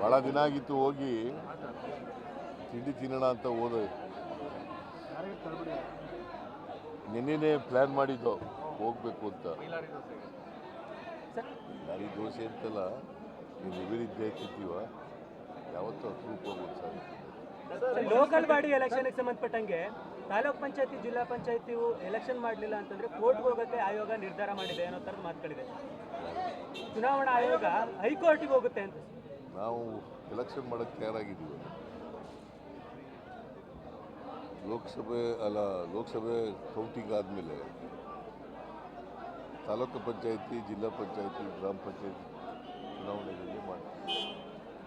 ಭಾಳ ದಿನ ಆಗಿತ್ತು ಹೋಗಿ. ತಿಂಡಿ ತಿನ್ನೋಣ ಅಂತ ಹೋದ. ನಿನ್ನೆ ಪ್ಲ್ಯಾನ್ ಮಾಡಿದ್ದು. ಹೋಗ್ಬೇಕು ಅಂತ. ಗಾಡಿ ದೋಸೆ ಅಂತಲ್ಲ ನೀವು ನಿವೇದಿದ್ದೆ ತಿಂತೀವ? ಯಾವತ್ತೂ ಅಪರೂಪ ಸರ್. ಲೋಕಲ್ ಬಾಡಿ ಎಲೆಕ್ಷನ್ಗೆ ಸಂಬಂಧಪಟ್ಟಂಗೆ ತಾಲೂಕ್ ಪಂಚಾಯತಿ ಜಿಲ್ಲಾ ಪಂಚಾಯತಿ ಎಲೆಕ್ಷನ್ ಮಾಡಲಿಲ್ಲ ಅಂತಂದ್ರೆ ಕೋರ್ಟ್ಗೆ ಹೋಗೋಕ್ಕೆ ಆಯೋಗ ನಿರ್ಧಾರ ಮಾಡಿದೆ ಅನ್ನೋ ಥರದ ಮಾತುಗಳಿದೆ. ಚುನಾವಣಾ ಆಯೋಗ ಹೈಕೋರ್ಟಿಗೆ ಹೋಗುತ್ತೆ ಅಂತ. ನಾವು ಎಲೆಕ್ಷನ್ ಮಾಡೋಕ್ಕೆ ತಯಾರಾಗಿದ್ದೀವಿ. ಲೋಕಸಭೆ ಅಲ್ಲ ಲೋಕಸಭೆ ಕೌಂಟಿಂಗ್ ಆದಮೇಲೆ ತಾಲೂಕು ಪಂಚಾಯತಿ ಜಿಲ್ಲಾ ಪಂಚಾಯತಿ ಗ್ರಾಮ ಪಂಚಾಯತಿ ಚುನಾವಣೆಗಳಲ್ಲಿ ಮಾಡ್ತೀವಿ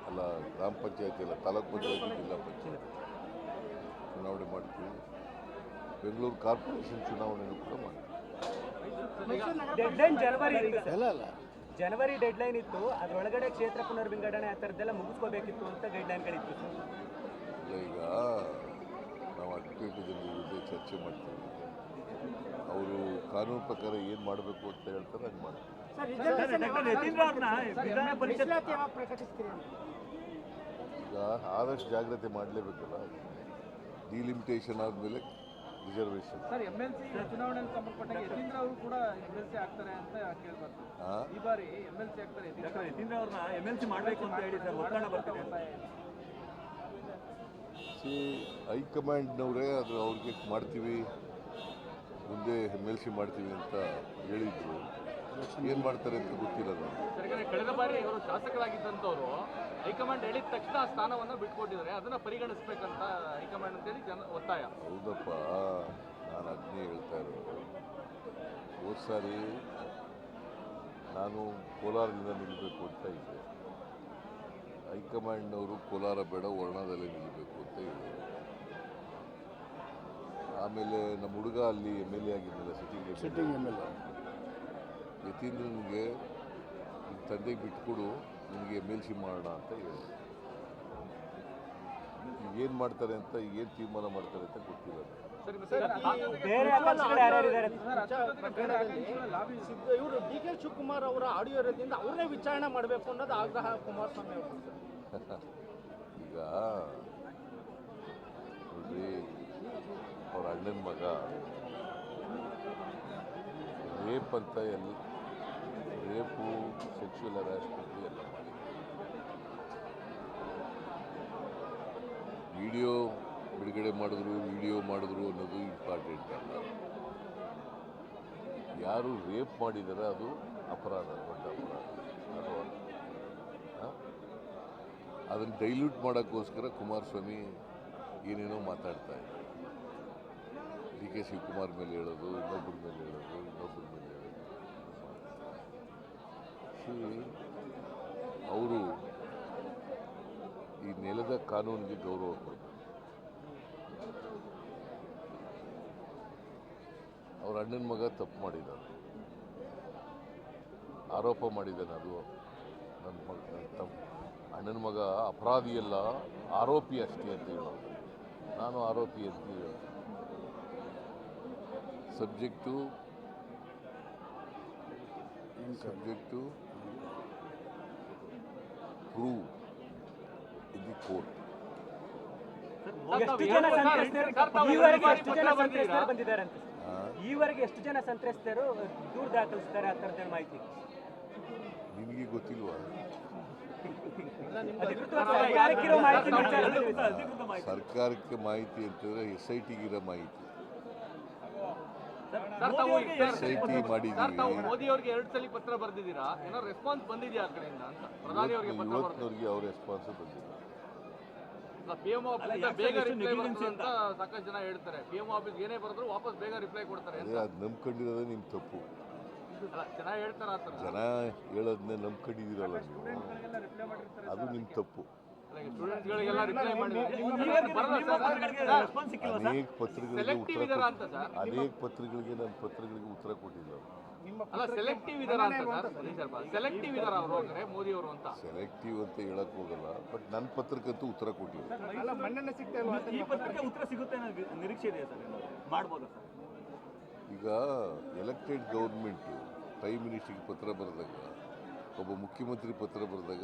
ಅಲ್ಲ ಗ್ರಾಮ ಪಂಚಾಯತಿ ಅಲ್ಲ ತಾಲೂಕು ಪಂಚಾಯತಿ ಜಿಲ್ಲಾ ಪಂಚಾಯತಿ ಚುನಾವಣೆ ಮಾಡ್ತೀವಿ. ಬೆಂಗಳೂರು ಕಾರ್ಪೊರೇಷನ್ ಚುನಾವಣೆಯೂ ಕೂಡ ಮಾಡ್ತೀವಿ. ಅಲ್ಲ ಸರ್. ಜನವರಿ ಡೆಡ್ಲೈನ್ ಇತ್ತು ಅದರೊಳಗಡೆ ಕ್ಷೇತ್ರ ಪುನರ್ವಿಂಗಡಣೆ ಆ ಥರದ್ದೆಲ್ಲ ಮುಗಿಸ್ಕೋಬೇಕಿತ್ತು ಅಂತ ಗೈಡ್ಲೈನ್ಗಳಿತ್ತು ಈಗ ನಾವು ಅಡ್ವೊಕೇಟ್ ಜನರ ಜೊತೆ ಚರ್ಚೆ ಮಾಡ್ತೀವಿ. ಅವರು ಕಾನೂನು ಪ್ರಕಾರ ಏನು ಮಾಡಬೇಕು ಅಂತ ಹೇಳ್ತಾರೆ ಹಂಗೆ ಮಾಡ್ತೀವಿ ಈಗ ಆದಷ್ಟು ಜಾಗ್ರತೆ ಮಾಡಲೇಬೇಕಲ್ಲ? ಡಿಲಿಮಿಟೇಷನ್ ಆದಮೇಲೆ reservation. Sir M L C ಚುನಾವಣೆಗೆ ಸಂಬಂಧಪಟ್ಟಾಗ ಯತೀಂದ್ರ ಅವರು ಕೂಡ ಎಂ ಎಲ್ ಸಿ ಆಗ್ತಾರೆ ಅಂತ ಕೇಳ್ಬಾರ್ದು. ಈ ಬಾರಿ ಎಂ ಎಲ್ ಸಿ ಆಗ್ತಾರೆ ಯತೀಂದ್ರ ಅವ್ರನ್ನ ಎಂ ಎಲ್ ಸಿ ಮಾಡಬೇಕು ಅಂತ ಹೇಳಿ ಸರ್ ಒತ್ತಡ ಬರ್ತಿದೆ. ಅಂತ. ಸಿ ಹೈಕಮಾಂಡ್ನವರೇ ಅದು ಅವ್ರಿಗೆ ಮಾಡ್ತೀವಿ ಮುಂದೆ ಎಂ ಎಲ್ ಸಿ ಮಾಡ್ತೀವಿ ಅಂತ ಹೇಳಿದ್ರು. ಏನು ಮಾಡ್ತಾರೆ ಅಂತ ಯಾಕಂದ್ರೆ ಕಳೆದ ಬಾರಿ ಇವರು ಶಾಸಕರಾಗಿದ್ದಂಥವ್ರು ಹೈಕಮಾಂಡ್ ಹೇಳಿದ ತಕ್ಷಣ ಆ ಸ್ಥಾನವನ್ನು ಬಿಟ್ಕೊಟ್ಟಿದ್ದಾರೆ. ಅದನ್ನ ಪರಿಗಣಿಸ್ಬೇಕಂತ ಹೈಕಮಾಂಡ್ ಅಂತೇಳಿ ಜನ ಒತ್ತಾಯ. ಹೌದಪ್ಪ ನಾನು ಅದನ್ನೇ ಹೇಳ್ತಾ ಇರೋದು. ಹೋದ ಸಾರಿ ನಾನು ಕೋಲಾರದಿಂದ ನಿಲ್ಲಬೇಕು ಅಂತ ಇದ್ದೆ. ಹೈಕಮಾಂಡ್ನವರು ಕೋಲಾರ ಬೇಡ ವರ್ಣದಲ್ಲಿ ನಿಲ್ಲಬೇಕು ಅಂತ ಹೇಳಿದ್ರು ಆಮೇಲೆ ನಮ್ಮ ಹುಡುಗ ಅಲ್ಲಿ M L A ಆಗಿದ್ದಲ್ಲ sitting sitting M L A ಯತೀಂದ್ರನಿಗೆ ನಿನ್ನ ತಂದೆಗೆ ಬಿಟ್ಕೊಡು ನಿನಗೆ ಎಂ ಎಲ್ ಸಿ ಮಾಡೋಣ ಅಂತ ಹೇಳ್ತಾರೆ ಏನು ಮಾಡ್ತಾರೆ ಅಂತ ಏನು ತೀರ್ಮಾನ ಮಾಡ್ತಾರೆ ಅಂತ ಗೊತ್ತಿಲ್ಲ. ಇವರು ಡಿ ಕೆ ಶಿವಕುಮಾರ್ ಅವರ ಆಡಿಯೋ ಇರೋದ್ರಿಂದ ಅವ್ರನ್ನೇ ವಿಚಾರಣೆ ಮಾಡಬೇಕು ಅನ್ನೋದು ಆಗ್ರಹ ಕುಮಾರಸ್ವಾಮಿ ಅವರು. ಈಗ ನೋಡ್ರಿ ಅವ್ರ ಅಣ್ಣನ ಮಗ ರೇಪ್ ಅಂತ ಎಲ್ಲ ರೇಪು ಸೆಕ್ಷುವಲ್ ಹರಾಸ್ಮೆಂಟ್ ಎಲ್ಲ ವಿಡಿಯೋ ಬಿಡುಗಡೆ ಮಾಡಿದ್ರು, ವಿಡಿಯೋ ಮಾಡಿದ್ರು ಅನ್ನೋದು ಇಂಪಾರ್ಟೆಂಟ್ ಅಲ್ಲ. ಯಾರು ರೇಪ್ ಮಾಡಿದಾರೆ ಅದು ಅಪರಾಧ, ದೊಡ್ಡ ಅಪರಾಧ? ಅದನ್ನು ಡೈಲ್ಯೂಟ್ ಮಾಡೋಕ್ಕೋಸ್ಕರ ಕುಮಾರಸ್ವಾಮಿ ಏನೇನೋ ಮಾತಾಡ್ತಾ ಇದ್ದಾರೆ. ಡಿ ಕೆ ಶಿವಕುಮಾರ್ ಮೇಲೆ ಹೇಳೋದು ಇನ್ನೊಬ್ಬರ ಮೇಲೆ ಹೇಳೋದು ಇನ್ನೊಬ್ಬರ ಮೇಲೆ ಹೇಳೋದು ಅವರು ಈ ನೆಲದ ಕಾನೂನಿಗೆ ಗೌರವ ಕೊಡಬೇಕು. ಅವ್ರ ಅಣ್ಣನ ಮಗ ತಪ್ಪು ಮಾಡಿದ್ದಾನೆ ಆರೋಪ ಮಾಡಿದ್ದಾನೆ ಅದು. ನನ್ನ ಮಗ ತಮ್ಮ ಅಣ್ಣನ ಮಗ ಅಪರಾಧಿಯಲ್ಲ ಆರೋಪಿ ಅಷ್ಟೇ ಅಂತ ಹೇಳೋದು ನಾನು ಆರೋಪಿ ಅಂತ ಹೇಳೋದು subject subject prove in the court ಎಷ್ಟು ಜನ ಸಂತ್ರಸ್ತರು ಈವರೆಗೆ ಎಷ್ಟು ಜನ ಸಂತ್ರಸ್ತರು ಬಂದಿದ್ದಾರೆ ಅಂತ ಈವರೆಗೆ ಎಷ್ಟು ಜನ ಸಂತ್ರಸ್ತರು ದೂರ ದಾಖಲಿಸ್ತಾರೆ ಆ ಥರದ ಮಾಹಿತಿ? ನಿಮಗೆ ಗೊತ್ತಿಲ್ವಾ. ಸರ್ಕಾರಕ್ಕೆ ಮಾಹಿತಿ ಅಂತಂದ್ರೆ ಎಸ್ ಐ ಟಿಗಿರೋ ಮಾಹಿತಿ. ಸರ್ ತಾವು ಎಸ್ ಐ ಟಿ ಸರ್ ಮಾಡಿದ್ದೀವಿ ತಾವು ಮೋದಿ ಅವರಿಗೆ ಎರಡು ಸಲ ಪತ್ರ ಬರೆದಿದ್ದೀರಾ? ಏನೋ ರೆಸ್ಪಾನ್ಸ್ ಬಂದಿದೆಯಾ ಆ ಕಡೆಯಿಂದ ಅಂತ? ಪ್ರಧಾನಿ ಅವರಿಗೆ ಇವತ್ತಿನವ್ರಿಗೆ ಅವ್ರ ರೆಸ್ಪಾನ್ಸ್ ಬಂದಿಲ್ಲ. ಪಿ ಎಂ ಆಫೀಸ್ ಬೇಗ ರಿಪ್ಲೈ ಬರ್ತದೆ ಅಂತ ಸಾಕಷ್ಟು ಜನ ಹೇಳ್ತಾರೆ. ಪಿ ಎಂ ಆಫೀಸ್ ಏನೇ ಬರೆದ್ರು ವಾಪಸ್ ಬೇಗ ರಿಪ್ಲೈ ಕೊಡ್ತಾರೆ ಅಂತ. ಅದೇ ಅದು ನಂಬ್ಕೊಂಡಿರೋದೇ ನಿಮ್ಮ ತಪ್ಪು. ಜನ ಹೇಳ್ತಾರ ಆ ಥರ? ಜನ ಹೇಳೋದನ್ನೇ ನಂಬ್ಕೊಂಡಿದ್ದೀರಲ್ಲ ನೀವು. ಅದು ನಿಮ್ಮ ತಪ್ಪು. ಅನೇಕ ಪತ್ರಿಕೆಗಳಿಗೆ ಉತ್ತರ ಅನೇಕ ಪತ್ರಗಳಿಗೆ ನನ್ನ ಪತ್ರಗಳಿಗೆ ಉತ್ತರ ಕೊಟ್ಟಿಲ್ಲ ಅಲ್ಲ ಸೆಲೆಕ್ಟಿವ್ ಅಂತ ಸರ್. ಸೆಲೆಕ್ಟಿವ್ ಇದಾರ ಅವರು ಅಂದ್ರೆ ಮೋದಿ ಅವರು ಅಂತ. ಸೆಲೆಕ್ಟಿವ್ ಅಂತ ಹೇಳಕ್ ಹೋಗಲ್ಲ ಬಟ್ ನನ್ನ ಪತ್ರಕ್ಕಂತೂ ಉತ್ತರ ಕೊಟ್ಟಿಲ್ಲ ಅಲ್ಲ ಮನ್ನಣೆ ಸಿಗ್ತಾ ಇಲ್ವಾ ಈ ಪತ್ರಕ್ಕೆ ಉತ್ತರ ಸಿಗುತ್ತೆ ನಿರೀಕ್ಷೆ ಇದೆಯಾ ಸರ್ ಏನಾದ್ರು? ಸರ್? ಈಗ ಎಲೆಕ್ಟೆಡ್ ಗೌರ್ಮೆಂಟ್ ಪ್ರೈಮ್ ಮಿನಿಸ್ಟರ್ಗೆ ಪತ್ರ ಬರೆದಾಗ ಒಬ್ಬ ಮುಖ್ಯಮಂತ್ರಿ ಪತ್ರ ಬರೆದಾಗ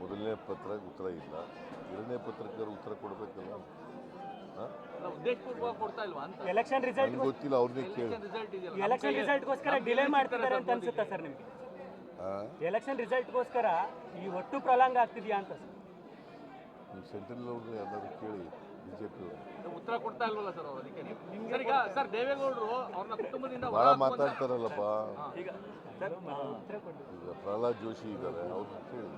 ಮೊದಲನೇ ಪತ್ರ ಉತ್ತರ ಇಲ್ಲ. ಎರಡನೇ ಪತ್ರಕ್ಕೆ ಉತ್ತರ ಕೊಡಬೇಕಲ್ಲ? ಎಲೆಕ್ಷನ್ ರಿಸಲ್ಟ್ ಗೊತ್ತಿಲ್ಲ ಅವ್ರನ್ನೇ ಕೇಳಿ. ಎಲೆಕ್ಷನ್ ರಿಸಲ್ಟ್ಗೋಸ್ಕರ ಡಿಲೇ ಮಾಡ್ತಿದ್ದಾರೆ ಅಂತ ಅನ್ಸುತ್ತಾ ಸರ್ ನಿಮಗೆ? ಎಲೆಕ್ಷನ್ ರಿಸಲ್ಟ್ಗೋಸ್ಕರ ಈ ಒಟ್ಟು ಪ್ರಲಾಂಗ ಆಗ್ತಿದ್ಯಾ ಅಂತ ಸರ್? ನೀವು ಸೆಂಟ್ರಲ್ ಅವ್ರನ್ನ ಯಾರು ಕೇಳಿ ಬಿ ಜೆ ಪಿ ಅವರು ಅದು ಉತ್ತರ ಕೊಡ್ತಾ ಇಲ್ವಲ್ಲ ಸರ್ ಅವರು ಅದಕ್ಕೆ ನೀವು? ಸರ್ ಈಗ ಸರ್ ದೇವೇಗೌಡರು ಅವ್ರನ್ನ ಕುಟುಂಬದಿಂದ ಹೊರ ಮಾತಾಡ್ತಾರಲ್ಲಪ್ಪ. ಈಗ ಸರ್ ಉತ್ತರ ಕೊಡಿ. ಈಗ ಪ್ರಹ್ಲಾದ್ ಜೋಶಿ ಇದ್ದಾರೆ ಅವ್ರನ್ನ ಕೇಳಿ.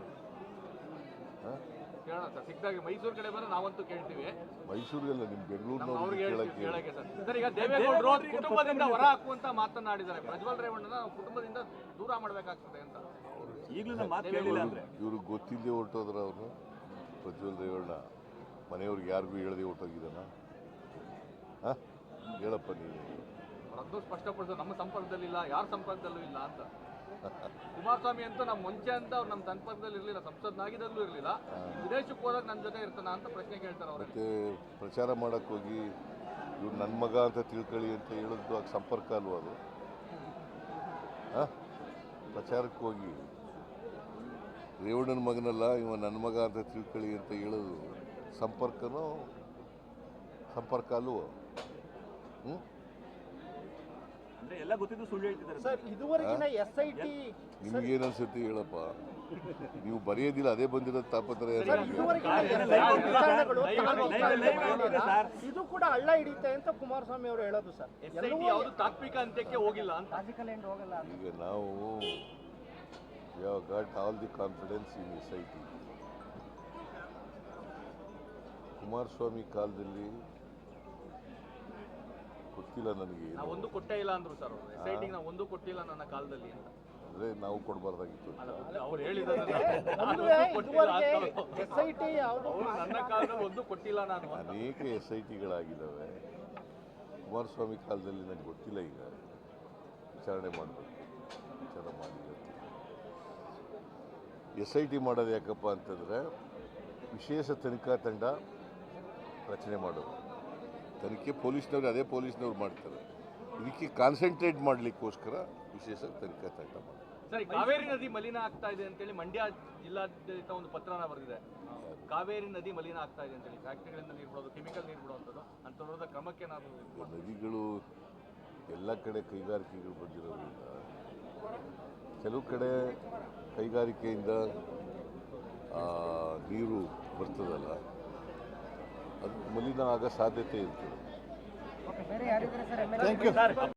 ಕೇಳೋಣ ಸರ್. ಸಿಕ್ಕಿದಾಗ ಮೈಸೂರು ಕಡೆ ಬಂದ್ರೆ ನಾವಂತೂ ಕೇಳ್ತೀವಿ. ಮೈಸೂರಿಗೆಲ್ಲ ನಿಮ್ಮ ಬೆಂಗಳೂರಿನವ್ರಿಗೆ ಕೇಳಕ್ಕೆ ಹೇಳ್ತೀವಿ ಸರ್. ಸರ್ ಈಗ ದೇವೇಗೌಡರು ಕುಟುಂಬದಿಂದ ಹೊರ ಹಾಕುವಂತ ಮಾತನಾಡಿದ್ದಾರೆ ಪ್ರಜ್ವಲ್ ರೇವಣ್ಣನ ಕುಟುಂಬದಿಂದ ದೂರ ಮಾಡಬೇಕಾಗ್ತದೆ ಅಂತ. ಈಗಲೂ ಮಾತು ಕೇಳಿಲ್ಲ ಅಂದ್ರೆ. ಇವ್ರಿಗೆ ಗೊತ್ತಿಲ್ಲದೆ ಹೊರಟೋದ್ರ ಅವರು? ಪ್ರಜ್ವಲ್ ರೇವಣ್ಣ ಮನೆಯವ್ರಿಗೆ ಯಾರಿಗೂ ಹೇಳದೆ ಹೊರಟೋಗಿದ್ದಾನ? ಹಾಂ? ಹೇಳಪ್ಪ ನೀವು ಅದು ಸ್ಪಷ್ಟಪಡಿಸೋದು ನಮ್ಮ ಸಂಪರ್ಕದಲ್ಲಿಲ್ಲ ಯಾರ ಸಂಪರ್ಕದಲ್ಲೂ ಇಲ್ಲ ಅಂತ. ಕುಮಾರಸ್ವಾಮಿ ಅಂತ ನಮ್ಮ ಮುಂಚೆ ಅಂತ ಅವ್ರು ನಮ್ಮ ಸಂಪರ್ಕದಲ್ಲಿ ಇರಲಿಲ್ಲ ಸಂಸದನಾಗಿದ್ದಲ್ಲೂ ಇರಲಿಲ್ಲ. ವಿದೇಶಕ್ಕೆ ಹೋದಾಗ ನನ್ನ ಜೊತೆ ಇರ್ತಾನ ಅಂತ ಪ್ರಶ್ನೆ ಕೇಳ್ತಾರೆ ಅವರು. ಮತ್ತೆ ಪ್ರಚಾರ ಮಾಡಕ್ಕೆ ಹೋಗಿ ಇವ್ರು ನನ್ನ ಮಗ ಅಂತ ತಿಳ್ಕೊಳ್ಳಿ ಅಂತ ಹೇಳೋದು ಆಗ ಸಂಪರ್ಕ ಅಲ್ವ ಅದು? ಹಾಂ? ಪ್ರಚಾರಕ್ಕೆ ಹೋಗಿ. ರೇವಣ್ಣನ ಮಗನಲ್ಲ ಇವ ನನ್ನ ಮಗ ಅಂತ ತಿಳ್ಕೊಳ್ಳಿ ಅಂತ ಹೇಳೋದು ಸಂಪರ್ಕನೂ? ಸಂಪರ್ಕ ಅಲ್ವೋ? ಹ್ಞೂ ಅಂದ್ರೆ ಎಲ್ಲ ಗೊತ್ತಿದ್ದು ಸುಳ್ಳು ಹೇಳ್ತಿದ್ದಾರೆ. ಸರ್ ಇದುವರೆಗಿನ ಎಸ್ ಐ ಟಿ ನಿಮ್ಗೇನು ಅನ್ಸುತ್ತೆ ಹೇಳಪ್ಪ? ನೀವು ಬರೆಯೋದಿಲ್ಲ ಅದೇ ಬಂದಿರೋ ತಾಪತ್ರ. ಇದು ಕೂಡ ಹಳ್ಳ ಹಿಡಿಯುತ್ತೆ ಅಂತ ಕುಮಾರಸ್ವಾಮಿ ಅವರು ಹೇಳೋದು ಸರ್. ಯಾವುದು ತಾತ್ವಿಕ ಅಂತ್ಯಕ್ಕೆ ಹೋಗಿಲ್ಲ ಅಂತ. ಈಗ ನಾವು you have got all the confidence in S I T. Kumaraswamy ಕಾಲದಲ್ಲಿ ಗೊತ್ತಿಲ್ಲ ನನಗೆ ನಾವು ಒಂದು ಕೊಟ್ಟೇ ಇಲ್ಲ ಅಂದ್ರು ಸರ್ ಅವರು. ಎಸ್ ಐ ಟಿಗೆ ನಾವು ಒಂದು ಕೊಟ್ಟಿಲ್ಲ ನನ್ನ ಕಾಲದಲ್ಲಿ ಅಂತ. ಅಂದ್ರೆ ನಾವು ಕೊಡಬಾರ್ದಾಗಿತ್ತು. ಅವ್ರು ಹೇಳಿದ್ದಾರೆ ನಾನು ಒಂದು ಕೊಟ್ಟಿಲ್ಲ ಅಂತ ಎಸ್ ಐ ಟಿ ನನ್ನ ಕಾಲದಲ್ಲಿ ಒಂದು ಕೊಟ್ಟಿಲ್ಲ ನಾನು ಅಂತ. ಅನೇಕ ಎಸ್ ಐ ಟಿಗಳಾಗಿದ್ದಾವೆ ಕುಮಾರಸ್ವಾಮಿ ಕಾಲದಲ್ಲಿ ನನಗೆ ಗೊತ್ತಿಲ್ಲ ಈಗ. ವಿಚಾರಣೆ ಮಾಡಬೇಕು. ವಿಚಾರ ಮಾಡಿದ್ದಾರೆ. ಎಸ್ ಐ ಟಿ ಮಾಡೋದು ಯಾಕಪ್ಪ ಅಂತಂದರೆ ವಿಶೇಷ ತನಿಖಾ ತಂಡ ರಚನೆ ಮಾಡೋದು. ತನಿಖೆ ಪೊಲೀಸ್ನವ್ರು ಅದೇ ಪೊಲೀಸ್ನವ್ರು ಮಾಡ್ತಾರೆ. ಇದಕ್ಕೆ ಕಾನ್ಸಂಟ್ರೇಟ್ ಮಾಡಲಿಕ್ಕೋಸ್ಕರ ವಿಶೇಷ ತನಿಖಾ ತಂಡ ಮಾಡಿ ಸರಿ ಕಾವೇರಿ ನದಿ ಮಲಿನ ಆಗ್ತಾ ಇದೆ ಅಂತೇಳಿ ಮಂಡ್ಯ ಜಿಲ್ಲಾಡಳಿತ ಒಂದು ಪತ್ರನ ಬರೆದಿದೆ. ಕಾವೇರಿ ನದಿ ಮಲಿನ ಆಗ್ತಾ ಇದೆ ಅಂತೇಳಿ. ಫ್ಯಾಕ್ಟ್ರಿಗಳಿಂದ ನೀರು ಬಿಡೋದು ಕೆಮಿಕಲ್ ನೀರು ಬಿಡುವಂಥದ್ದು ಅಂಥವ್ರದ ಕ್ರಮಕ್ಕೆ ನಾನು ನದಿಗಳು ಎಲ್ಲ ಕಡೆ ಕೈಗಾರಿಕೆಗಳು ಬಂದಿರೋದ್ರಿಂದ ಕೆಲವು ಕಡೆ ಕೈಗಾರಿಕೆಯಿಂದ ನೀರು ಬರ್ತದಲ್ಲ ಅದು ಮಲಿನ ಆಗೋ ಸಾಧ್ಯತೆ ಇರ್ತದೆ.